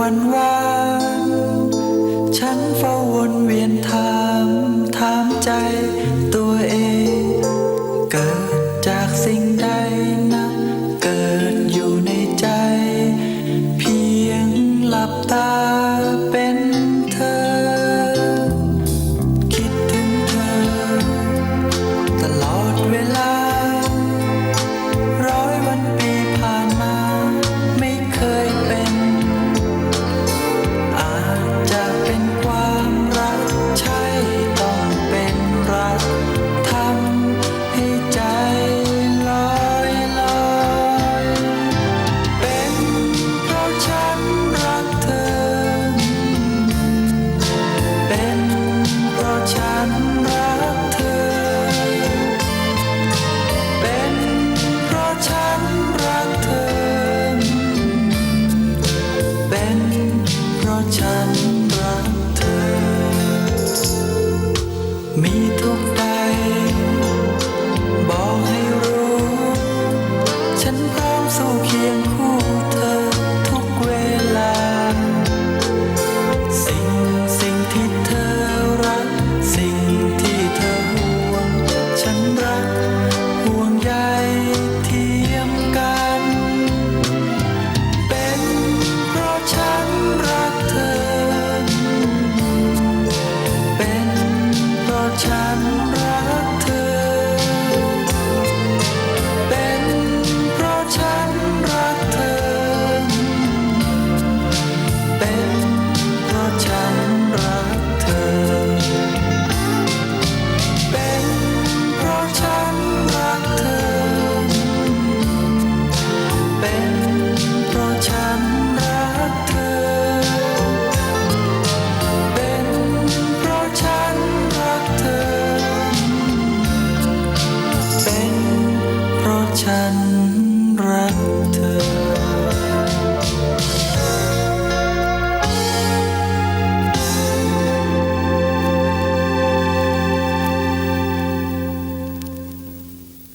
วันวานฉันเฝ้าวนเวียนถามถามใจตัวเอง เกิดจากสิ่งใดนะ เกิดอยู่ในใจ เพียงหลับตา ฉันรักเธอ